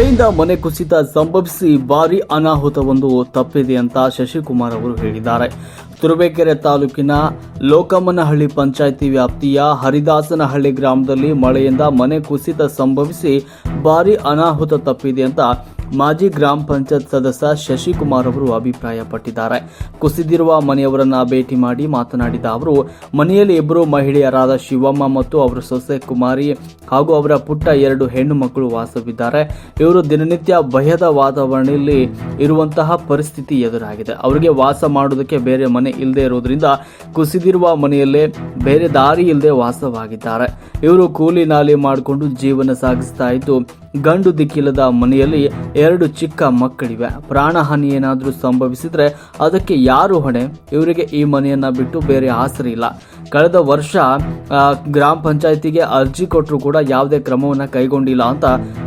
ಮಳೆಯಿಂದ ಮನೆ ಕುಸಿತ ಸಂಭವಿಸಿ ಭಾರಿ ಅನಾಹುತವೊಂದು ತಪ್ಪಿದೆ ಅಂತ ಶಶಿಕುಮಾರ್ ಅವರು ಹೇಳಿದ್ದಾರೆ. ತುರುಬೇಕೆರೆ ತಾಲೂಕಿನ ಲೋಕಮ್ಮನಹಳ್ಳಿ ಪಂಚಾಯಿತಿ ವ್ಯಾಪ್ತಿಯ ಹರಿದಾಸನಹಳ್ಳಿ ಗ್ರಾಮದಲ್ಲಿ ಮಳೆಯಿಂದ ಮನೆ ಕುಸಿತ ಸಂಭವಿಸಿ ಭಾರಿ ಅನಾಹುತ ತಪ್ಪಿದೆ ಅಂತ ಮಾಜಿ ಗ್ರಾಮ ಪಂಚಾಯತ್ ಸದಸ್ಯ ಶಶಿಕುಮಾರ್ ಅವರು ಅಭಿಪ್ರಾಯಪಟ್ಟಿದ್ದಾರೆ. ಕುಸಿದಿರುವ ಮನೆಯವರನ್ನ ಭೇಟಿ ಮಾಡಿ ಮಾತನಾಡಿದ ಅವರು, ಮನೆಯಲ್ಲಿ ಇಬ್ಬರು ಮಹಿಳೆಯರಾದ ಶಿವಮ್ಮ ಮತ್ತು ಅವರ ಸೊಸೆ ಕುಮಾರಿ ಹಾಗೂ ಅವರ ಪುಟ್ಟ ಎರಡು ಹೆಣ್ಣು ಮಕ್ಕಳು ವಾಸವಿದ್ದಾರೆ. ಇವರು ದಿನನಿತ್ಯ ಭಯದ ವಾತಾವರಣದಲ್ಲಿ ಇರುವಂತಹ ಪರಿಸ್ಥಿತಿ ಎದುರಾಗಿದೆ. ಅವರಿಗೆ ವಾಸ ಮಾಡುವುದಕ್ಕೆ ಬೇರೆ ಮನೆ ಇಲ್ಲದೆ ಇರುವುದರಿಂದ ಕುಸಿದಿರುವ ಮನೆಯಲ್ಲೇ ಬೇರೆ ದಾರಿ ಇಲ್ಲದೆ ವಾಸವಾಗಿದ್ದಾರೆ. ಇವರು ಕೂಲಿ ನಾಲಿ ಮಾಡಿಕೊಂಡು ಜೀವನ ಸಾಗಿಸ್ತಾ ಇದ್ದು ಗಂಡು ದಿಕ್ಕಿಲ್ಲದ ಮನೆಯಲ್ಲಿ ಎರಡು ಚಿಕ್ಕ ಮಕ್ಕಳಿವೆ. ಪ್ರಾಣಹಾನಿ ಏನಾದರೂ ಸಂಭವಿಸಿದ್ರೆ ಅದಕ್ಕೆ ಯಾರು ಹೊಣೆ? ಇವರಿಗೆ ಈ ಮನೆಯನ್ನ ಬಿಟ್ಟು ಬೇರೆ ಆಸರಿ ಇಲ್ಲ. ಕಳೆದ ವರ್ಷ ಗ್ರಾಮ ಪಂಚಾಯಿತಿಗೆ ಅರ್ಜಿ ಕೊಟ್ಟರು ಕೂಡ ಯಾವುದೇ ಕ್ರಮವನ್ನು ಕೈಗೊಂಡಿಲ್ಲ ಅಂತ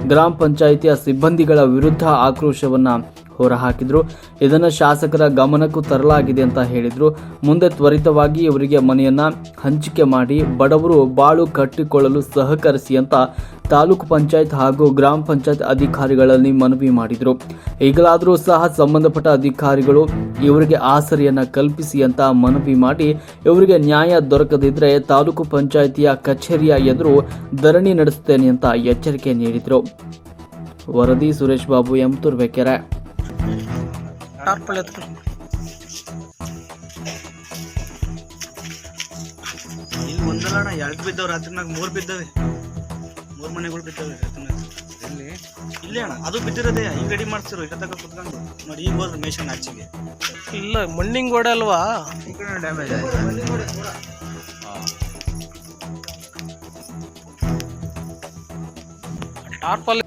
ಗ್ರಾಮ ಪಂಚಾಯಿತಿಯ ಸಿಬ್ಬಂದಿಗಳ ವಿರುದ್ಧ ಆಕ್ರೋಶವನ್ನ ಹೊರಹಾಕಿದ್ರು. ಇದನ್ನು ಶಾಸಕರ ಗಮನಕ್ಕೂ ತರಲಾಗಿದೆ ಅಂತ ಹೇಳಿದ್ರು. ಮುಂದೆ ತ್ವರಿತವಾಗಿ ಇವರಿಗೆ ಮನೆಯನ್ನ ಹಂಚಿಕೆ ಮಾಡಿ, ಬಡವರು ಬಾಳು ಕಟ್ಟಿಕೊಳ್ಳಲು ಸಹಕರಿಸಿ ಅಂತ ತಾಲೂಕು ಪಂಚಾಯತ್ ಹಾಗೂ ಗ್ರಾಮ ಪಂಚಾಯತ್ ಅಧಿಕಾರಿಗಳಲ್ಲಿ ಮನವಿ ಮಾಡಿದ್ರು. ಈಗಲಾದರೂ ಸಹ ಸಂಬಂಧಪಟ್ಟ ಅಧಿಕಾರಿಗಳು ಇವರಿಗೆ ಆಸರೆಯನ್ನ ಕಲ್ಪಿಸಿ ಅಂತ ಮನವಿ ಮಾಡಿ, ಇವರಿಗೆ ನ್ಯಾಯ ದೊರಕದಿದ್ರೆ ತಾಲೂಕು ಪಂಚಾಯಿತಿಯ ಕಚೇರಿಯ ಎದುರು ಧರಣಿ ನಡೆಸುತ್ತೇನೆ ಅಂತ ಎಚ್ಚರಿಕೆ ನೀಡಿದ್ರು. ವರದಿ ಸುರೇಶ್ ಬಾಬು, ಎಂ ತುರ್ಬೇಕೆರೆ ಟಾರ್ಪಲ್ ಎತ್ಕೊ ಇಲ್ಲಿ ಒಂದಲ್ಲ ಎರಡು ಬಿದ್ದವ್ ರಾತ್ರಿನಾಗ ಮೂರ್ ಬಿದ್ದಾವೆ. ಮೂರ್ ಮನೆಗಳು ಬಿದ್ದಾವೆ ರಾತ್ರಿನಾಗ ಎಲ್ಲಿ? ಇಲ್ಲೇ ಅಣ್ಣ ಅದು ಬಿದ್ದಿರೋದೇ ಈಗ ರೆಡಿ ಮಾಡ್ತಿರೋ ಈಗ ತಗ ಕುತ್ಕೊಂಡು. ನೋಡಿ ಈಗ ಹೋದ್ರೆ ಮೇಷನ್ ಆಚೆಗೆ ಇಲ್ಲ ಮಣ್ಣಿಂಗ್ ಗೋಡೆ ಅಲ್ವಾ? ಈ ಕಡೆ ಡ್ಯಾಮೇಜ್ ಟಾರ್ಪಲ್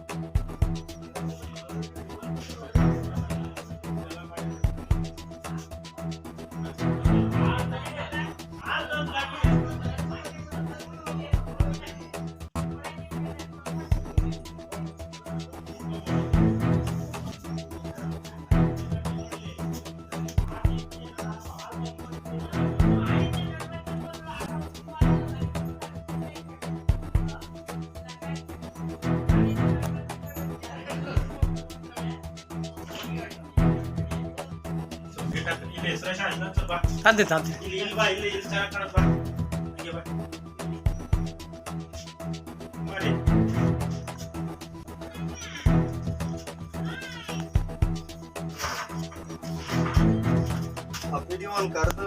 ತಂದೆ ತಂದೆ ವಿಡಿಯೋ ಒಂದು ಕರೆದು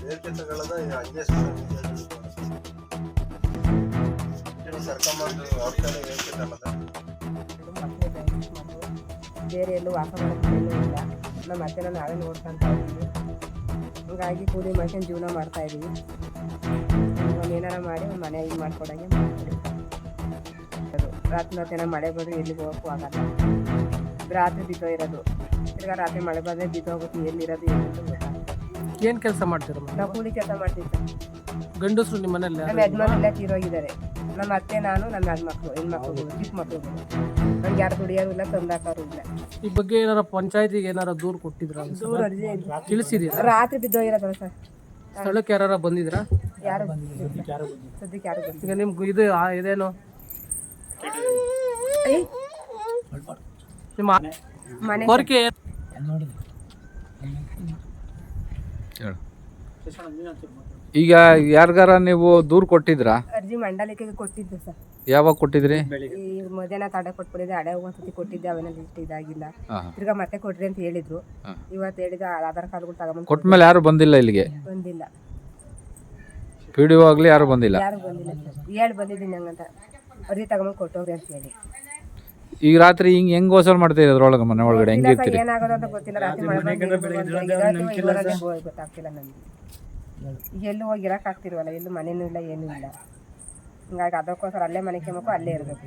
ಬೇರೆ ತಗೊಳ್ಳೋದ ಹಂಗೆ ಸರ್ಕೊಂಬಂದು ಅವ್ರ ಕಡೆ ಹೇಳ್ತಿದ್ದಲ್ಲದ ಮಕ್ಕಳು ದಯವಿಟ್ಟು ಮಕ್ಕಳು ಬೇರೆ ಎಲ್ಲೂ ವಾಸ ಮಾಡೋದು ಇಲ್ಲ. ನಮ್ಮ ಅತ್ತೆನ ನಾವೇ ನೋಡ್ಕೊಂತ ಇದ್ದೀವಿ ಹಂಗಾಗಿ ಕೂಲಿ ಮಾಡ್ಕೊಂಡು ಜೀವನ ಮಾಡ್ತಾ ಇದ್ದೀವಿ. ಒಂದು ಏನಾರ ಮಾಡಿ ಮನೆ ಇದು ಮಾಡ್ಕೊಡಂಗೆ ಮಾಡ್ಕೊಡಿ ಅದು ರಾತ್ರಿ ಹೊತ್ತೇನ ಮಳೆ ಬಂದರೆ ಎಲ್ಲಿಗೆ ಹೋಗೋಕ್ಕೂ ಆಗಲ್ಲ. ರಾತ್ರಿ ಬಿದ್ದೋ ಇರೋದು. ತಿರ್ಗಾ ರಾತ್ರಿ ಮಳೆ ಬಂದರೆ ಬಿದ್ದೋಗುತ್ತೆ ಎಲ್ಲಿರೋದು ಏನು ಅಂತ ಗೊತ್ತಾಗಲ್ಲ ಏನ್ ಕೆಲಸ ಮಾಡ್ತೀರ ನಾವು ಕೂಲಿ ಕೆಲಸ ಮಾಡ್ತೀವಿ ಸರ್. ಗಂಡಸರು ನಿಮ್ಮ ಮನೆಯಲ್ಲಿ ನಮ್ಮ ಯಜಮಾನೆಲ್ಲ ತೀರೋಗಿದ್ದಾರೆ. ನಮ್ಮ ಅತ್ತೆ ನಾನು ನನ್ನ ಹೆಣ್ಮಕ್ಳು ಹೆಣ್ಮಕ್ಳು ಚಿಕ್ಕ ನಮ್ಗೆ ಯಾರು ದುಡಿಯೋರು ಇಲ್ಲ ತಂದಾಕೋರು ಇಲ್ಲ. ಈ ಬಗ್ಗೆ ಏನಾರ ಪಂಚಾಯತಿಗೆ ಏನಾರ ದೂರ ಕೊಟ್ಟಿದ್ರ ದೂರ ಅರ್ಜಿ ಇಲ್ಲ. ತಿಳಿಸಿದೀರಾ? ರಾತ್ರಿ ಬಿದ್ದೋಗಿರೋದಲ್ಲ ಸರ್. ಸ್ಥಳಕ್ಕೆ ಯಾರು ಬಂದಿದ್ರಾ? ಯಾರು ಸದ್ಯಕ್ಕೆ ಯಾರು ಬಂದಿಲ್ಲ. ಈಗ ನಿಮ್ಗೆ ಇದು ಆ, ಇದೇನು? ಏಯ್, ನಿಮ್ಮ ಮನೆ. ಕೋರಿಕೆ ಈಗ ಯಾರಿಗಾರ ನೀವು ದೂರ ಕೊಟ್ಟಿದ್ರಾ? ಅರ್ಜಿ ಮಂಡಲಕ್ಕೆ ಕೊಟ್ಟಿದ್ದು ಸರ್. ಯಾವಾಗ ಕೊಟ್ಟಿದ್ರಿ? ಈ ಮಧ್ಯಾಹ್ನ ತಡೆ ಕೊಟ್ಬಿಟ್ಟಿದ್ದೆ ಹಳೆ ಒಂದ್ಸತಿ ಕೊಟ್ಟಿದ್ದೆ ಅವೆಲ್ಲ ಲಿಸ್ಟ್ ಇದಾಗಿಲ್ಲ. ತಿರ್ಗಾ ಮತ್ತೆ ಕೊಡ್ರಿ ಅಂತ ಹೇಳಿದ್ರು. ಇವತ್ತು ಹೇಳಿದ ಆಧಾರ್ ಕಾರ್ಡ್ಗಳು ತಗೊಂಡ್ ಕೊಟ್ಟ ಮೇಲೆ ಯಾರು ಬಂದಿಲ್ಲ ಇಲ್ಲಿಗೆ? ಬಂದಿಲ್ಲ. ಪಿ ಡಿ ಆಗ್ಲಿ ಯಾರು ಬಂದಿಲ್ಲ? ಯಾರು ಬಂದಿಲ್ಲ ಸರ್. ಹೇಳಿ ಬಂದಿದ್ದೀನಿ ಹಂಗಂತ. ಅರ್ಜಿ ತಗೊಂಡ್ ಕೊಟ್ಟೋಗ್ರಿ ಅಂತ ಹೇಳಿ. ಈಗ ರಾತ್ರಿ ಹಿಂಗ್ ಹೆಂಗ್ ಗೋಸಲ್ ಮಾಡ್ತೀರಿ ಅದ್ರೊಳಗೆ ಮನೆ ಒಳಗಡೆ? ಹೆಂಗ್ ಇರ್ತೀರಿ? ಹೆಂಗಿರ್ತೀರಿ ಏನಾಗೋದು ಅಂತ ಗೊತ್ತಿಲ್ಲ. ರಾತ್ರಿ ಮಳೆ ಗೊತ್ತಾಗ್ತಿಲ್ಲ ನಮ್ಗೆ. ಎಲ್ಲೂ ಹೋಗಿ ಇರಕ್ ಆಗ್ತಿಲ್ವಲ್ಲ ಎಲ್ಲೂ ಮನೇನೂ ಇಲ್ಲ ಏನೂ ಇಲ್ಲ. ಹಿಂಗಾಗಿ ಅದಕ್ಕೋಸ್ಕರ ಅಲ್ಲೇ ಮನೆ ಕೆಮ್ಮಕ್ಕೂ ಅಲ್ಲೇ ಇರಬೇಕು.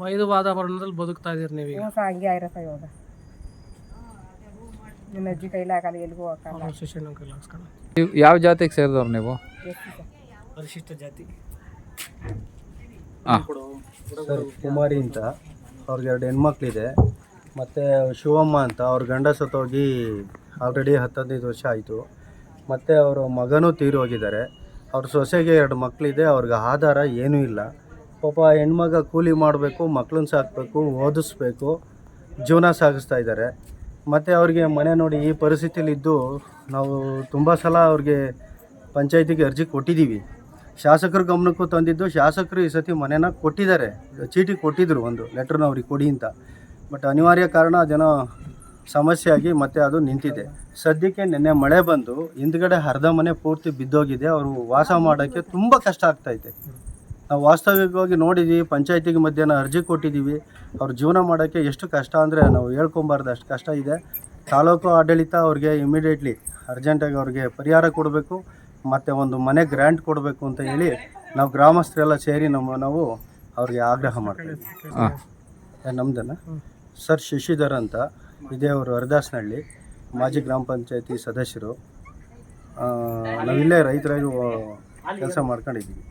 ಬೈದು ವಾತಾವರಣದಲ್ಲಿ ಬದುಕ್ತಾ ಇದ್ದೀರಿ ನೀವು ಹ್ಞೂ ಸಹ ಹಂಗೆ ಆಗಿರತ್ತ ಇವಾಗ. ನಿಮ್ಮ ಅಜ್ಜಿ ಕೈಲಿ ಆಗಲ್ಲ ಎಲ್ಲಿಗೂ ಹೋಗಲ್ಲ ಶಿಕ್ಷಣ ಕೈಲಾಸ್ಕೊಂಡು ನೀವು ಯಾವ ಜಾತಿಗೆ ಸೇರಿದವ್ರು ನೀವು? ಎಷ್ಟು ಸರ್. ಪರಿಶಿಷ್ಟ ಜಾತಿ. ಹಾ ಸರ್ ಕುಮಾರಿ ಅಂತ. ಅವ್ರಿಗೆ ಎರಡು ಹೆಣ್ಮಕ್ಳಿದೆ. ಮತ್ತು ಶಿವಮ್ಮ ಅಂತ ಅವ್ರ ಗಂಡ ಸತ್ತೋಗಿ ಆಲ್ರೆಡಿ ಹತ್ತು ಹದಿನೈದು ವರ್ಷ ಆಯಿತು. ಮತ್ತು ಅವರ ಮಗನೂ ತೀರಿ ಹೋಗಿದ್ದಾರೆ ಅವ್ರ ಸೊಸೆಗೆ ಎರಡು ಮಕ್ಕಳಿದೆ ಅವ್ರಿಗೆ ಆಧಾರ ಏನೂ ಇಲ್ಲ. ಪಾಪ ಹೆಣ್ಮಗ ಕೂಲಿ ಮಾಡಬೇಕು, ಮಕ್ಳನ್ನ ಸಾಕಬೇಕು, ಓದಿಸ್ಬೇಕು, ಜೀವನ ಸಾಗಿಸ್ತಾ ಇದ್ದಾರೆ. ಮತ್ತು ಅವ್ರಿಗೆ ಮನೆ ನೋಡಿ ಈ ಪರಿಸ್ಥಿತಿಲಿದ್ದು ನಾವು ತುಂಬ ಸಲ ಅವ್ರಿಗೆ ಪಂಚಾಯತಿಗೆ ಅರ್ಜಿ ಕೊಟ್ಟಿದ್ದೀವಿ. ಶಾಸಕರ ಗಮನಕ್ಕೂ ತಂದಿದ್ದು, ಶಾಸಕರು ಈ ಸತಿ ಮನೆನ ಕೊಟ್ಟಿದ್ದಾರೆ. ಚೀಟಿ ಕೊಟ್ಟಿದ್ದರು ಒಂದು ಲೆಟ್ರನ್ನ ಅವ್ರಿಗೆ ಕೊಡಿ ಅಂತ. ಬಟ್ ಅನಿವಾರ್ಯ ಕಾರಣ ಅದೇನೋ ಸಮಸ್ಯೆ ಆಗಿ ಮತ್ತೆ ಅದು ನಿಂತಿದೆ. ಸದ್ಯಕ್ಕೆ ನಿನ್ನೆ ಮಳೆ ಬಂದು ಹಿಂದ್ಗಡೆ ಅರ್ಧ ಮನೆ ಪೂರ್ತಿ ಬಿದ್ದೋಗಿದೆ. ಅವರು ವಾಸ ಮಾಡೋಕ್ಕೆ ತುಂಬ ಕಷ್ಟ ಆಗ್ತೈತೆ ನಾವು ವಾಸ್ತವಿಕವಾಗಿ ನೋಡಿದ್ದೀವಿ ಪಂಚಾಯತಿಗೆ ಮಧ್ಯಾಹ್ನ ಅರ್ಜಿ ಕೊಟ್ಟಿದ್ದೀವಿ ಅವ್ರ ಜೀವನ ಮಾಡೋಕ್ಕೆ ಎಷ್ಟು ಕಷ್ಟ ಅಂದರೆ ನಾವು ಹೇಳ್ಕೊಬಾರ್ದು ಅಷ್ಟು ಕಷ್ಟ ಇದೆ. ತಾಲೂಕು ಆಡಳಿತ ಅವ್ರಿಗೆ ಇಮಿಡಿಯೇಟ್ಲಿ ಅರ್ಜೆಂಟಾಗಿ ಅವ್ರಿಗೆ ಪರಿಹಾರ ಕೊಡಬೇಕು ಮತ್ತು ಒಂದು ಮನೆ ಗ್ರ್ಯಾಂಟ್ ಕೊಡಬೇಕು ಅಂತ ಹೇಳಿ ನಾವು ಗ್ರಾಮಸ್ಥರೆಲ್ಲ ಸೇರಿ ನಮ್ಮ ನಾವು ಅವ್ರಿಗೆ ಆಗ್ರಹ ಮಾಡ್ತೀವಿ ಹಾಂ. ನಮ್ದನ? ಸರ್ ಶಶಿಧರ್ ಅಂತ. ಇದೇ ಅವರು ಹರಿದಾಸನಹಳ್ಳಿ ಮಾಜಿ ಗ್ರಾಮ ಪಂಚಾಯತಿ ಸದಸ್ಯರು. ನಾವಿಲ್ಲೇ ರೈತರಾಗಿ ಕೆಲಸ ಮಾಡ್ಕೊಂಡಿದ್ದೀವಿ.